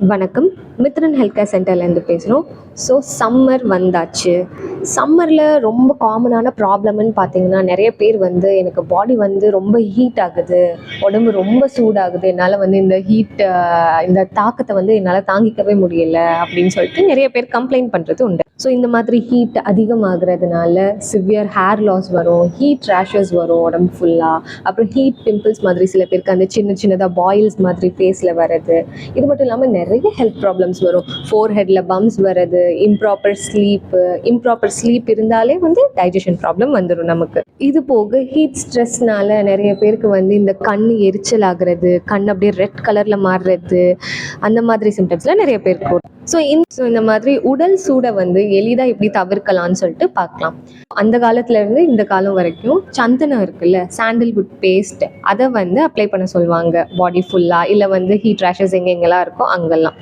வணக்கம். Mithran health care சென்டர்லேருந்து பேசுகிறோம் ஸோ சம்மர் வந்தாச்சு. சம்மரில் ரொம்ப காமனான ப்ராப்ளம்னு பார்த்தீங்கன்னா நிறைய பேர் வந்து எனக்கு பாடி வந்து ரொம்ப ஹீட் ஆகுது. உடம்பு ரொம்ப சூடாகுது. என்னால் வந்து இந்த ஹீட் இந்த தாக்கத்தை வந்து என்னால் தாங்கிக்கவே முடியல அப்படின்னு சொல்லிட்டு நிறைய பேர் கம்ப்ளைண்ட் பண்ணுறது உண்டு. ஸோ இந்த மாதிரி ஹீட் அதிகமாகிறதுனால சிவியர் ஹேர் லாஸ் வரும் ஹீட் ரேஷஸ் வரும் உடம்பு ஃபுல்லாக அப்புறம் ஹீட் பிம்பிள்ஸ் மாதிரி சில பேருக்கு அந்த சின்ன சின்னதாக பாயில்ஸ் மாதிரி ஃபேஸில் வர்றது. இது மட்டும் இல்லாமல் நிறைய ஹெல்த் ப்ராப்ளம்ஸ் வரும். ஃபோர் ஹெட்டில் பம்ப்ஸ் வர்றது இம்ப்ராப்பர் ஸ்லீப்பு இம்ப்ராப்பர் ஸ்லீப் இருந்தாலே வந்து டைஜஷன் ப்ராப்ளம் வந்துடும் நமக்கு. இது போக ஹீட் ஸ்ட்ரெஸ்னால நிறைய பேருக்கு வந்து இந்த கண் எரிச்சல் ஆகிறது கண் அப்படியே ரெட் கலரில் மாறுறது அந்த மாதிரி சிம்டம்ஸ்லாம் நிறைய பேருக்கு வரும். ஸோ இந்த இந்த மாதிரி உடல் சூடை வந்து எளிதாக எப்படி தவிர்க்கலாம்னு சொல்லிட்டு பார்க்கலாம். அந்த காலத்துல இருந்து இந்த காலம் வரைக்கும் சந்தனம் இருக்குல்ல சாண்டில்வுட் பேஸ்ட் அதை வந்து அப்ளை பண்ண சொல்லுவாங்க. பாடி ஃபுல்லாக இல்லை வந்து ஹீட் ரேஷஸ் எங்கெங்கெல்லாம் இருக்கோ அங்கெல்லாம்.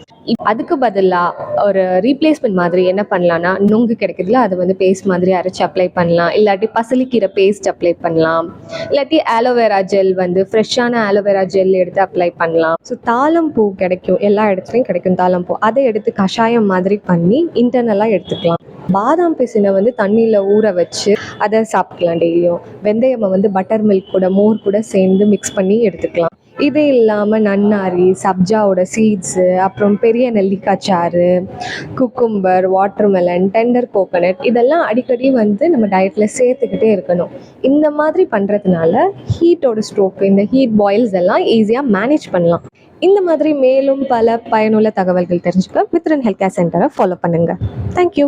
அதுக்கு பதிலாக ஒரு ரீப்ளேஸ்மெண்ட் மாதிரி என்ன பண்ணலான்னா நுங்கு கிடைக்குதுல அதை வந்து பேஸ்ட் மாதிரி அரைச்சி அப்ளை பண்ணலாம். இல்லாட்டி பசலிக்கீரை பேஸ்ட் அப்ளை பண்ணலாம். இல்லாட்டி ஆலோவேரா ஜெல் வந்து ஃப்ரெஷ்ஷான ஆலோவேரா ஜெல் எடுத்து அப்ளை பண்ணலாம். ஸோ தாளம்பூ கிடைக்கும். எல்லா இடத்துலையும் கிடைக்கும் தாளம்பூ அதை எடுத்து கஷாயம் மாதிரி பண்ணி இன்டர்னலாக எடுத்துக்கலாம். பாதாம் பிசினை வந்து தண்ணியில் ஊற வச்சு அதை சாப்பிடலாம் டெய்லியும். வெந்தயமை வந்து பட்டர் மில்க் கூட மோர் கூட சேர்ந்து மிக்ஸ் பண்ணி எடுத்துக்கலாம். இது இல்லாமல் நன்னாரி சப்ஜாவோட சீட்ஸு அப்புறம் பெரிய நெல்லிக்காய் சாறு குக்கும்பர் வாட்டர்மெலன் டெண்டர் கோகனட் இதெல்லாம் அடிக்கடி வந்து நம்ம டயட்டில் சேர்த்துக்கிட்டே இருக்கணும். இந்த மாதிரி பண்ணுறதுனால ஹீட்டோட ஸ்ட்ரோக் இந்த ஹீட் பாயில்ஸ் எல்லாம் ஈஸியாக மேனேஜ் பண்ணலாம். இந்த மாதிரி மேலும் பல பயனுள்ள தகவல்கள் தெரிஞ்சுக்க மித்ரன் ஹெல்த் கேர் சென்டரை ஃபாலோ பண்ணுங்கள் தேங்க்யூ